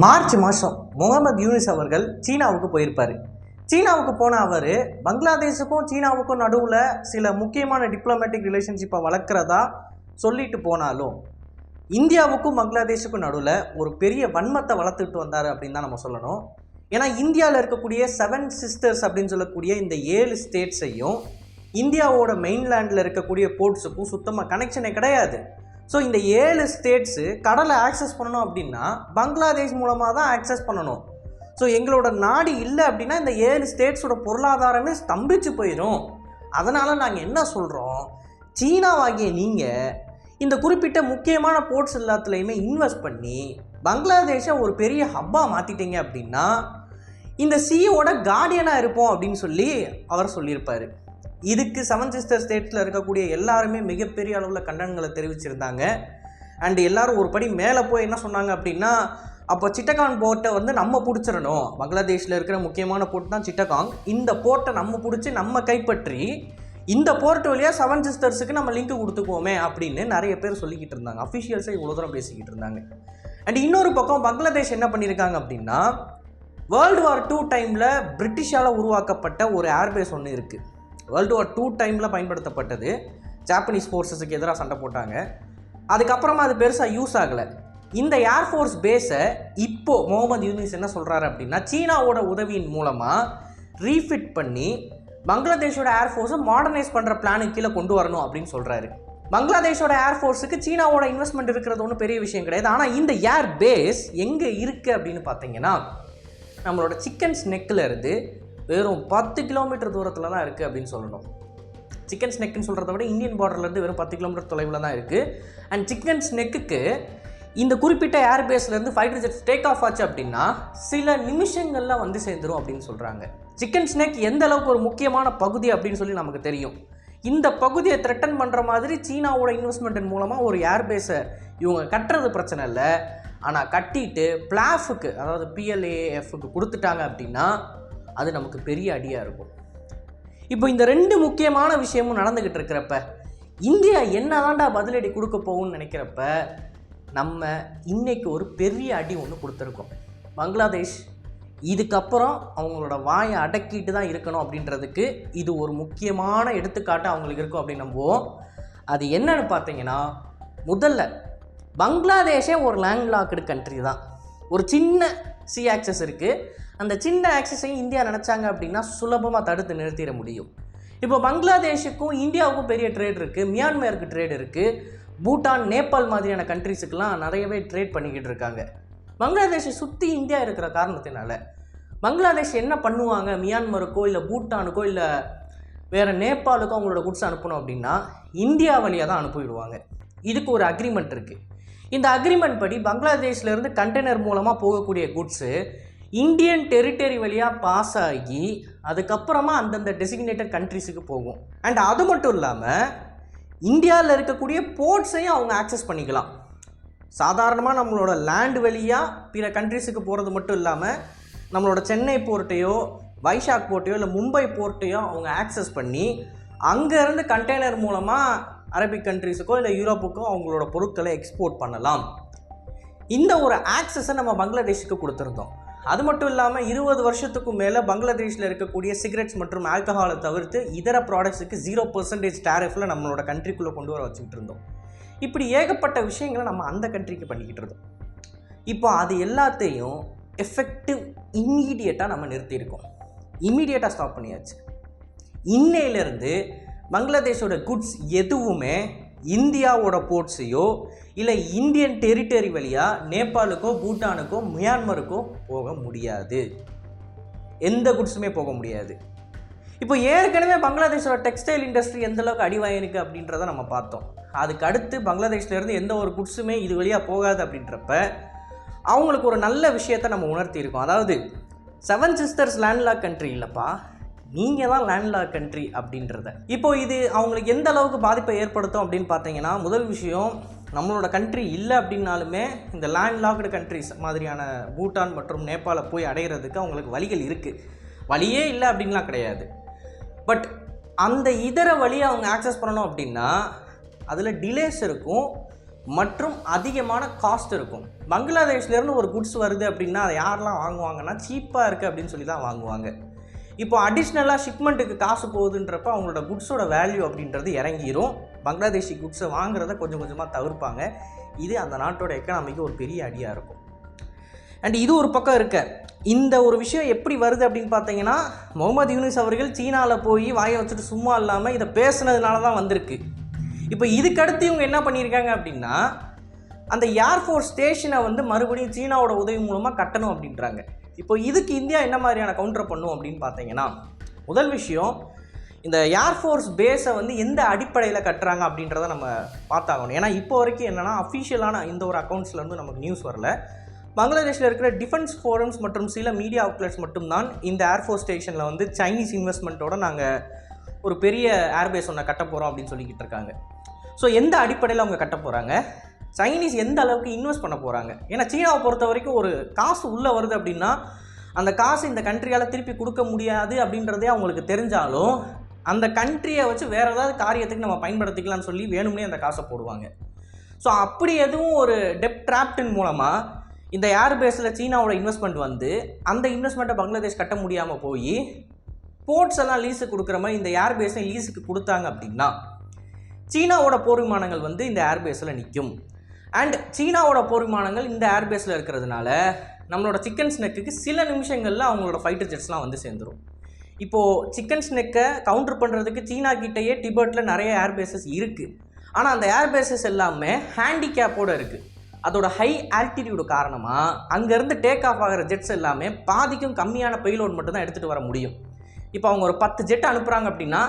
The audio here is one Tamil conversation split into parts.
மார்ச் மாதம் முகமது யூனிஸ் அவர்கள் சீனாவுக்கு போயிருப்பார். சீனாவுக்கு போன அவர் பங்களாதேஷுக்கும் சீனாவுக்கும் நடுவில் சில முக்கியமான டிப்ளமேட்டிக் ரிலேஷன்ஷிப்பை வளர்க்குறதா சொல்லிட்டு போனாலும் இந்தியாவுக்கும் பங்களாதேஷுக்கும் நடுவில் ஒரு பெரிய வன்மத்தை வளர்த்துட்டு வந்தார் அப்படின்னு தான் நம்ம சொல்லணும். ஏன்னா இந்தியாவில் இருக்கக்கூடிய செவன் சிஸ்டர்ஸ் அப்படின்னு சொல்லக்கூடிய இந்த ஏழு ஸ்டேட்ஸையும் இந்தியாவோட மெயின்லேண்டில் இருக்கக்கூடிய போர்ட்ஸுக்கும் சுத்தமாக கனெக்ஷனே கிடையாது. ஸோ இந்த ஏழு ஸ்டேட்ஸு கடலை ஆக்சஸ் பண்ணணும் அப்படின்னா பங்களாதேஷ் மூலமாக தான் ஆக்சஸ் பண்ணணும். ஸோ எங்களோட நாடு இல்லை அப்படின்னா இந்த ஏழு ஸ்டேட்ஸோட பொருளாதாரமே ஸ்தம்பிச்சு போயிடும். அதனால் நாங்கள் என்ன சொல்கிறோம் சீனாவாகிய நீங்கள் இந்த குறிப்பிட்ட முக்கியமான போர்ட்ஸ் எல்லாத்துலேயுமே இன்வெஸ்ட் பண்ணி பங்களாதேஷை ஒரு பெரிய ஹப்பாக மாற்றிட்டீங்க அப்படின்னா இந்த சீயோட கார்டியனாக இருப்போம் அப்படின்னு சொல்லி அவர் சொல்லியிருப்பார். இதுக்கு செவன் சிஸ்டர் ஸ்டேட்ஸில் இருக்கக்கூடிய எல்லாருமே மிகப்பெரிய அளவில் கண்டனங்களை தெரிவிச்சிருந்தாங்க. அண்ட் எல்லாரும் ஒரு படி மேலே போய் என்ன சொன்னாங்க அப்படின்னா அப்போ சிட்டகாங் போர்ட்டை வந்து நம்ம பிடிச்சிடணும். பங்களாதேஷில் இருக்கிற முக்கியமான போர்ட் தான் சிட்டகாங். இந்த போர்ட்டை நம்ம பிடிச்சி நம்ம கைப்பற்றி இந்த போர்ட் வழியாக செவன் சிஸ்டர்ஸுக்கு நம்ம லிங்க் கொடுத்துக்குவோமே அப்படின்னு நிறைய பேர் சொல்லிக்கிட்டு இருந்தாங்க. அஃபிஷியல்ஸே இவ்வளோ தூரம் பேசிக்கிட்டு இருந்தாங்க. அண்ட் இன்னொரு பக்கம் பங்களாதேஷ் என்ன பண்ணியிருக்காங்க அப்படின்னா வேர்ல்டு வார் டூ டைமில் பிரிட்டிஷால் உருவாக்கப்பட்ட ஒரு ஏர்பேஸ் ஒன்று இருக்குது வேர்ல்டு வார் டூ டைமில் பயன்படுத்தப்பட்டது. ஜாப்பனீஸ் ஃபோர்ஸஸுக்கு எதிராக சண்டை போட்டாங்க. அதுக்கப்புறமா அது பெருசாக யூஸ் ஆகலை. இந்த ஏர்ஃபோர்ஸ் பேஸை இப்போ முகமது யூனிஸ் என்ன சொல்கிறாரு அப்படின்னா சீனாவோட உதவியின் மூலமாக ரீஃபிட் பண்ணி பங்களாதேஷோட ஏர்ஃபோர்ஸை மாடர்னைஸ் பண்ணுற பிளானுக்கு கீழே கொண்டு வரணும் அப்படின்னு சொல்கிறாரு பங்களாதேஷோட ஏர்ஃபோர்ஸுக்கு சீனாவோட இன்வெஸ்ட்மெண்ட் இருக்கிறது ஒன்றும் பெரிய விஷயம் கிடையாது. ஆனால் இந்த ஏர் பேஸ் எங்கே இருக்குது அப்படின்னு பார்த்தீங்கன்னா நம்மளோட சிக்கன்ஸ் நெக்கில் இருந்து வெறும் பத்து கிலோமீட்டர் தூரத்தில் தான் இருக்குது அப்படின்னு சொல்லணும். சிக்கன் ஸ்னெக்குன்னு சொல்கிறத விட இந்தியன் பார்டர்லேருந்து வெறும் பத்து கிலோமீட்டர் தொலைவில் தான் இருக்குது அண்ட் சிக்கன் ஸ்னெக்குக்கு இந்த குறிப்பிட்ட ஏர்பேஸ்லேருந்து ஃபைட்டர் ஜெட்ஸ் டேக் ஆஃப் ஆச்சு அப்படின்னா சில நிமிஷங்களில் வந்து சேர்ந்துரும் அப்படின்னு சொல்கிறாங்க சிக்கன் ஸ்னேக் எந்த அளவுக்கு ஒரு முக்கியமான பகுதி அப்படின்னு சொல்லி நமக்கு தெரியும். இந்த பகுதியை த்ரெட்டன் பண்ணுற மாதிரி சீனாவோட இன்வெஸ்ட்மெண்ட்டின் மூலமாக ஒரு ஏர்பேஸை இவங்க கட்டுறது பிரச்சனை இல்லை. ஆனால் கட்டிட்டு பிளாஃபுக்கு அதாவது பிஎல்ஏஎஃப்க்கு கொடுத்துட்டாங்க அப்படின்னா அது நமக்கு பெரிய அடியாக இருக்கும். இப்போ இந்த ரெண்டு முக்கியமான விஷயமும் நடந்துக்கிட்டு இருக்கிறப்ப இந்தியா என்னதாண்டா பதிலடி கொடுக்க போகும்னு நினைக்கிறப்ப நம்ம இன்னைக்கு ஒரு பெரிய அடி ஒன்று கொடுத்துருக்கோம். பங்களாதேஷ் இதுக்கப்புறம் அவங்களோட வாயை அடக்கிட்டு தான் இருக்கணும் அப்படின்றதுக்கு இது ஒரு முக்கியமான எடுத்துக்காட்டு அவங்களுக்கு இருக்கும் அப்படின்னு நம்புவோம். அது என்னன்னு பார்த்தீங்கன்னா முதல்ல பங்களாதேஷே ஒரு லேண்ட்லாக்டு கண்ட்ரி தான். ஒரு சின்ன சி ஆக்சஸ் இருக்குது அந்த சின்ன ஆக்சஸையும் இந்தியா நினச்சாங்க அப்படின்னா சுலபமாக தடுத்து நிறுத்திட முடியும். இப்போ பங்களாதேஷுக்கும் இந்தியாவுக்கும் பெரிய ட்ரேட் இருக்குது மியான்மருக்கு ட்ரேட் இருக்குது பூட்டான் நேபாள் மாதிரியான கண்ட்ரிஸுக்கெலாம் நிறையவே ட்ரேட் பண்ணிக்கிட்டு இருக்காங்க. பங்களாதேஷை சுற்றி இந்தியா இருக்கிற காரணத்தினால பங்களாதேஷ் என்ன பண்ணுவாங்க? மியான்மருக்கோ இல்லை பூட்டானுக்கோ இல்லை வேறு நேபாளுக்கோ அவங்களோட குட்ஸ் அனுப்பணும் அப்படின்னா இந்தியா வழியாக தான் அனுப்பிவிடுவாங்க. இதுக்கு ஒரு அக்ரிமெண்ட் இருக்குது இந்த அக்ரிமெண்ட் படி பங்களாதேஷ்லேருந்து கண்டெய்னர் மூலமாக போகக்கூடிய குட்ஸு இந்தியன் டெரிட்டரி வழியாக பாஸ் ஆகி அதுக்கப்புறமா அந்தந்த டெசிக்னேட்டட் கண்ட்ரிஸுக்கு போகும். அண்ட் அது மட்டும் இல்லாமல் இந்தியாவில் இருக்கக்கூடிய போர்ட்ஸையும் அவங்க ஆக்சஸ் பண்ணிக்கலாம். சாதாரணமாக நம்மளோட லேண்ட் வழியாக பிற கண்ட்ரிஸுக்கு போகிறது மட்டும் இல்லாமல் நம்மளோட சென்னை போர்ட்டையோ வைஷாக் போர்ட்டையோ இல்லை மும்பை போர்ட்டையோ அவங்க ஆக்சஸ் பண்ணி அங்கேருந்து கண்டெய்னர் மூலமாக அரபிக் கண்ட்ரிஸுக்கோ இல்லை யூரோப்புக்கோ அவங்களோட பொருட்களை எக்ஸ்போர்ட் பண்ணலாம். இந்த ஒரு ஆக்சஸை நம்ம பங்களாதேஷுக்கு கொடுத்துருந்தோம். அது மட்டும் இல்லாமல் இருபது வருஷத்துக்கும் மேலே பங்களாதேஷில் இருக்கக்கூடிய சிகரெட்ஸ் மற்றும் ஆல்கஹாலை தவிர்த்து இதர ப்ராடக்ட்ஸுக்கு ஜீரோ பர்சன்டேஜ் டேரிஃபில் நம்மளோட கண்ட்ரிக்குள்ளே கொண்டு வர வச்சுக்கிட்டு இருந்தோம். இப்படி ஏகப்பட்ட விஷயங்களை நம்ம அந்த கண்ட்ரிக்கு பண்ணிக்கிட்டு இருந்தோம். இப்போ அது எல்லாத்தையும் எஃபெக்டிவ் இம்மீடியட்டாக நம்ம நிறுத்தியிருக்கோம். இம்மீடியட்டாக ஸ்டாப் பண்ணியாச்சு. இன்னையிலேருந்து பங்களாதேஷோட குட்ஸ் எதுவுமே இந்தியாவோட போர்ட்ஸையோ இல்லை இந்தியன் டெரிட்டரி வழியாக நேபாளுக்கோ பூட்டானுக்கோ மியான்மருக்கோ போக முடியாது. எந்த குட்ஸுமே போக முடியாது. இப்போ ஏற்கனவே பங்களாதேஷோட டெக்ஸ்டைல் இண்டஸ்ட்ரி எந்த அளவுக்கு அப்படின்றத நம்ம பார்த்தோம். அதுக்கு அடுத்து பங்களாதேஷ்லேருந்து எந்த ஒரு குட்ஸுமே இது வழியாக போகாது அப்படின்றப்ப அவங்களுக்கு ஒரு நல்ல விஷயத்த நம்ம உணர்த்தியிருக்கோம். அதாவது செவன் சிஸ்டர்ஸ் லேண்ட்லாக் கண்ட்ரி இல்லைப்பா. நீங்கள் தான் லேண்ட்லாக் கண்ட்ரி அப்படின்றத. இப்போ இது அவங்களுக்கு எந்த அளவுக்கு பாதிப்பை ஏற்படுத்தும் அப்படின்னு பார்த்தீங்கன்னா முதல் விஷயம் நம்மளோட கண்ட்ரி இல்லை அப்படின்னாலுமே இந்த லேண்ட் லாக்டு கண்ட்ரிஸ் மாதிரியான பூட்டான் மற்றும் நேபாளை போய் அடையிறதுக்கு அவங்களுக்கு வழிகள் இருக்குது வழியே இல்லை அப்படின்லாம் கிடையாது. பட் அந்த இதர வழியை அவங்க ஆக்சஸ் பண்ணணும் அப்படின்னா அதில் டிலேஸ் இருக்கும் மற்றும் அதிகமான காஸ்ட் இருக்கும். பங்களாதேஷ்லேருந்து ஒரு குட்ஸ் வருது அப்படின்னா அதை யாரெல்லாம் வாங்குவாங்கன்னா சீப்பாக இருக்குது அப்படின்னு சொல்லி தான் வாங்குவாங்க. இப்போ அடிஷ்னலாக ஷிப்மெண்ட்டுக்கு காசு போகுதுன்றப்ப அவங்களோட குட்ஸோட வேல்யூ அப்படின்றது இறங்கிரும். பங்களாதேஷி குட்ஸை வாங்குறத கொஞ்சம் கொஞ்சமாக தவிர்ப்பாங்க. இது அந்த நாட்டோட எக்கனாமிக்கு ஒரு பெரிய அடியாக இருக்கும். அண்ட் இது ஒரு பக்கம் இருக்க. இந்த ஒரு விஷயம் எப்படி வருது அப்படின்னு பார்த்தீங்கன்னா முகமது யூனிஸ் அவர்கள் சீனாவில் போய் வாயை வச்சுட்டு சும்மா இல்லாமல் இதை பேசுனதுனால தான் வந்திருக்கு. இப்போ இதுக்கடுத்து இவங்க என்ன பண்ணியிருக்காங்க அப்படின்னா அந்த ஏர்ஃபோர்ஸ் ஸ்டேஷனை வந்து மறுபடியும் சீனாவோட உதவி மூலமாக கட்டணும் அப்படின்றாங்க. இப்போ இதுக்கு இந்தியா என்ன மாதிரியான கவுண்டர் பண்ணும் அப்படின்னு பார்த்தீங்கன்னா முதல் விஷயம் இந்த ஏர்ஃபோர்ஸ் பேஸை வந்து எந்த அடிப்படையில் கட்டுறாங்க அப்படின்றத நம்ம பார்த்தாகணும். ஏன்னா இப்போ வரைக்கும் என்னென்னா அஃபிஷியலான இந்த ஒரு அக்கௌண்ட்ஸ்லேருந்து நமக்கு நியூஸ் வரல. பங்களாதேஷில் இருக்கிற டிஃபென்ஸ் ஃபோரம்ஸ் மற்றும் சில மீடியா அவுட்லெட்ஸ் மட்டும்தான் இந்த ஏர்ஃபோர்ஸ் ஸ்டேஷனில் வந்து சைனீஸ் இன்வெஸ்ட்மெண்ட்டோட நாங்கள் ஒரு பெரிய ஏர்பேஸ் ஒன்று கட்ட போகிறோம் அப்படின்னு சொல்லிக்கிட்டு இருக்காங்க. ஸோ எந்த அடிப்படையில் அவங்க கட்ட போகிறாங்க சைனீஸ் எந்த அளவுக்கு இன்வெஸ்ட் பண்ண போகிறாங்க ஏன்னா சீனாவை பொறுத்த வரைக்கும் ஒரு காசு உள்ளே வருது அப்படின்னா அந்த காசு இந்த கண்ட்ரியால் திருப்பி கொடுக்க முடியாது அப்படின்றதே அவங்களுக்கு தெரிஞ்சாலும் அந்த கண்ட்ரியை வச்சு வேறு ஏதாவது காரியத்துக்கு நம்ம பயன்படுத்திக்கலாம்னு சொல்லி வேணும்னே அந்த காசை போடுவாங்க. ஸோ அப்படி எதுவும் ஒரு டெப் டிராப்டின் மூலமாக இந்த ஏர் பேஸில் சீனாவோட இன்வெஸ்ட்மெண்ட் வந்து அந்த இன்வெஸ்ட்மெண்ட்டை பங்களாதேஷ் கட்ட முடியாமல் போய் போர்ட்ஸ் எல்லாம் லீஸுக்கு கொடுக்குற மாதிரி இந்த ஏர்பேஸை லீஸுக்கு கொடுத்தாங்க அப்படின்னா சீனாவோட போர் விமானங்கள் வந்து இந்த ஏர் பேஸில் நிற்கும் அண்ட் சீனாவோட போர் விமானங்கள் இந்த ஏர் பேஸில் இருக்கிறதுனால நம்மளோட சிக்கன் ஸ்னெக்குக்கு சில நிமிஷங்களில் அவங்களோட ஃபைட்டர் ஜெட்ஸ்லாம் வந்து சேர்ந்துடும் இப்போது சிக்கன் ஸ்னெக்கை கவுண்டர் பண்ணுறதுக்கு சீனா கிட்டேயே டிபெட்டில் நிறைய ஏர்பேசஸ் இருக்குது ஆனால் அந்த ஏர்பேசஸ் எல்லாமே ஹேண்டிகேப்போடு இருக்குது அதோட ஹை ஆல்டிடியூடு காரணமாக அங்கேருந்து டேக் ஆஃப் ஆகிற ஜெட்ஸ் எல்லாமே பாதிக்கும் கம்மியான பெய்லோட் மட்டும் தான் எடுத்துகிட்டு வர முடியும். இப்போ அவங்க ஒரு பத்து ஜெட் அனுப்புகிறாங்க அப்படின்னா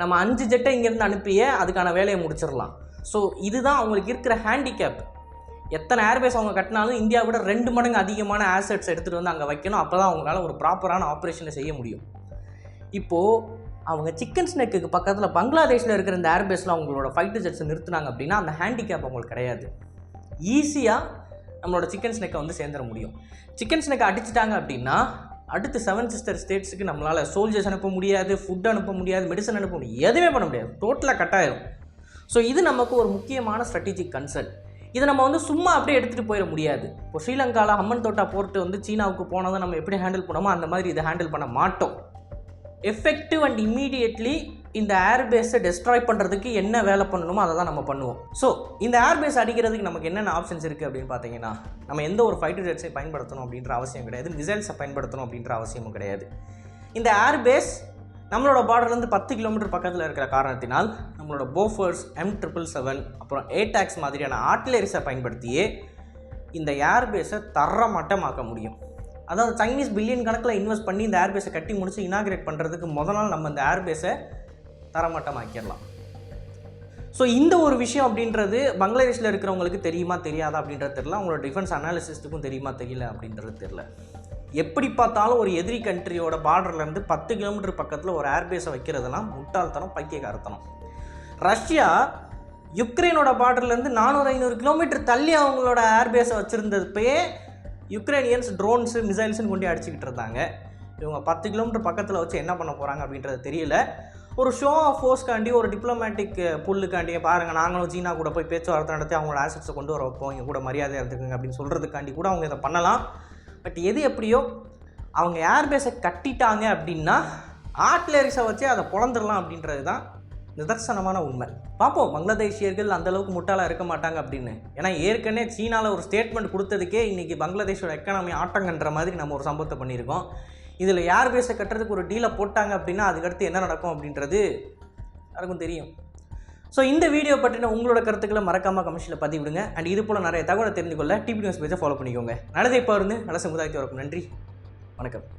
நம்ம அஞ்சு ஜெட்டை இங்கேருந்து அனுப்பியே அதுக்கான வேலையை முடிச்சிடலாம். ஸோ இதுதான் அவங்களுக்கு இருக்கிற ஹேண்டிகேப் எத்தனை ஏர்பேஸ் அவங்க கட்டினாலும் இந்தியா விட ரெண்டு மடங்கு அதிகமான ஆசட்ஸ் எடுத்துகிட்டு வந்து அங்கே வைக்கணும். அப்போ தான் அவங்களால ஒரு ப்ராப்பரான ஆப்ரேஷனை செய்ய முடியும். இப்போது அவங்க சிக்கன் ஸ்னெக்குக்கு பக்கத்தில் பங்களாதேஷில் இருக்கிற இந்த ஏர்பேஸில் அவங்களோட ஃபைட்டர் ஜெட்ஸை நிறுத்துனாங்க அப்படின்னா அந்த ஹேண்டிகேப் அவங்களுக்கு கிடையாது. ஈஸியாக நம்மளோட சிக்கன் ஸ்னெக்கை வந்து சேர்ந்துட முடியும். சிக்கன் ஸ்னெக்கை அடிச்சிட்டாங்க அப்படின்னா அடுத்து செவன் சிஸ்டர் ஸ்டேட்ஸுக்கு நம்மளால் சோல்ஜர்ஸ் அனுப்ப முடியாது ஃபுட் அனுப்ப முடியாது மெடிசன் அனுப்ப முடியாது எதுவுமே பண்ண முடியாது. டோட்டலாக கட்டாயிரும் ஸோ இது நமக்கு ஒரு முக்கியமான ஸ்ட்ராட்டஜிக் கன்சர்ன் இதை நம்ம வந்து சும்மா அப்படியே எடுத்துகிட்டு போயிட முடியாது. இப்போ ஸ்ரீலங்காவில் அம்மன் தோட்டா போர்ட்டு வந்து சீனாவுக்கு போனதை நம்ம எப்படி ஹேண்டில் பண்ணோமோ அந்த மாதிரி இதை ஹேண்டில் பண்ண மாட்டோம். எஃபெக்டிவ் அண்ட் இம்மீடியட்லி இந்த ஏர்பேஸை டெஸ்ட்ராய் பண்ணுறதுக்கு என்ன வேலை பண்ணணுமோ அதை தான் நம்ம பண்ணுவோம். ஸோ இந்த ஏர்பேஸ் அடிக்கிறதுக்கு நமக்கு என்னென்ன ஆப்ஷன்ஸ் இருக்குது அப்படின்னு பார்த்தீங்கன்னா நம்ம எந்த ஒரு ஃபைட்டர் ஜெட்ஸை பயன்படுத்தணும் அப்படின்ற அவசியம் கிடையாது. மிசைல்ஸை பயன்படுத்தணும் அப்படின்ற அவசியமும் கிடையாது. இந்த ஏர்பேஸ் நம்மளோட பார்டர்லேருந்து பத்து கிலோமீட்டர் பக்கத்தில் இருக்கிற காரணத்தினால் நம்மளோட போஃபர்ஸ் எம் ட்ரிபிள் செவன் அப்புறம் ஏடாக்ஸ் மாதிரியான ஆர்டிலரிஸை பயன்படுத்தியே இந்த ஏர்பேஸை தரமட்டமாக்க முடியும். அதாவது சைனீஸ் பில்லியன் கணக்கில் இன்வெஸ்ட் பண்ணி இந்த ஏர்பேஸை கட்டி முடிச்சு இனாகிரேட் பண்ணுறதுக்கு முத நாள் நம்ம இந்த ஏர்பேஸை தரமட்டமாக்கிடலாம். ஸோ இந்த ஒரு விஷயம் அப்படின்றது பங்களாதேஷில் இருக்கிறவங்களுக்கு தெரியுமா தெரியாதா அப்படின்றது தெரியல. அவங்களோட டிஃபென்ஸ் அனாலிசிஸ்ட்டுக்கும் தெரியுமா தெரியல அப்படின்றது தெரில எப்படி பார்த்தாலும் ஒரு எதிரி கண்ட்ரியோட பார்டர்லேருந்து பத்து கிலோமீட்டர் பக்கத்தில் ஒரு ஏர்பேஸை வைக்கிறதெல்லாம் முட்டாள்தனம் பைத்தியக்காரத்தனம். ரஷ்யா யுக்ரைனோட பார்டர்லேருந்து நானூறு ஐநூறு கிலோமீட்டர் தள்ளி அவங்களோட ஏர்பேஸை வச்சுருந்தப்பயே யுக்ரைனியன்ஸ் ட்ரோன்ஸு மிசைல்ஸ்னு கொண்டு அடிச்சுக்கிட்டு இருந்தாங்க. இவங்க பத்து கிலோமீட்டர் பக்கத்தில் வச்சு என்ன பண்ண போகிறாங்க அப்படின்றது தெரியல. ஒரு ஷோ ஆஃப் ஃபோர்ஸ்க்காண்டி ஒரு டிப்ளமேட்டிக் புல்லுக்காண்டி பாருங்கள் நாங்களும் சீனா கூட போய் பேச்சுவார்த்தை நடத்தி அவங்களோட ஆசிட்ஸை கொண்டு வர வைப்போம் இங்கே கூட மரியாதை இருந்துக்குங்க அப்படின்னு சொல்கிறதுக்காண்டி கூட அவங்க இதை பண்ணலாம். பட் எது எப்படியோ அவங்க ஏர்பேஸை கட்டிட்டாங்க அப்படின்னா ஆர்ட்லரிஸை வச்சு அதை பிறந்துடலாம் அப்படின்றது தான் நிதர்சனமான உண்மை. பார்ப்போம் பங்களாதேஷியர்கள் அந்தளவுக்கு முட்டாளாக இருக்க மாட்டாங்க அப்படின்னு. ஏன்னா ஏற்கனவே சீனாவில் ஒரு ஸ்டேட்மெண்ட் கொடுத்ததுக்கே இன்றைக்கி பங்களாதேஷோட எக்கனாமி ஆட்டங்கன்ற மாதிரி நம்ம ஒரு சம்பவத்தை பண்ணியிருக்கோம். இதில் யார் பேச கட்டுறதுக்கு ஒரு டீலை போட்டாங்க அப்படின்னா அதுக்கடுத்து என்ன நடக்கும் அப்படின்றது யாருக்கும் தெரியும். ஸோ இந்த வீடியோ பற்றின உங்களோட கருத்துக்களை மறக்காமல் கமெண்ட்ஸில் பதிவிடுங்க. அண்ட் இது போல் நிறைய தகவலை தெரிந்து கொள்ள டிபி நியூஸ் பேஜை ஃபாலோ பண்ணிக்கோங்க. நல்லதை இப்போ இருந்து நல்ல சமுதாயத்தை வரக்கும் நன்றி. வணக்கம்.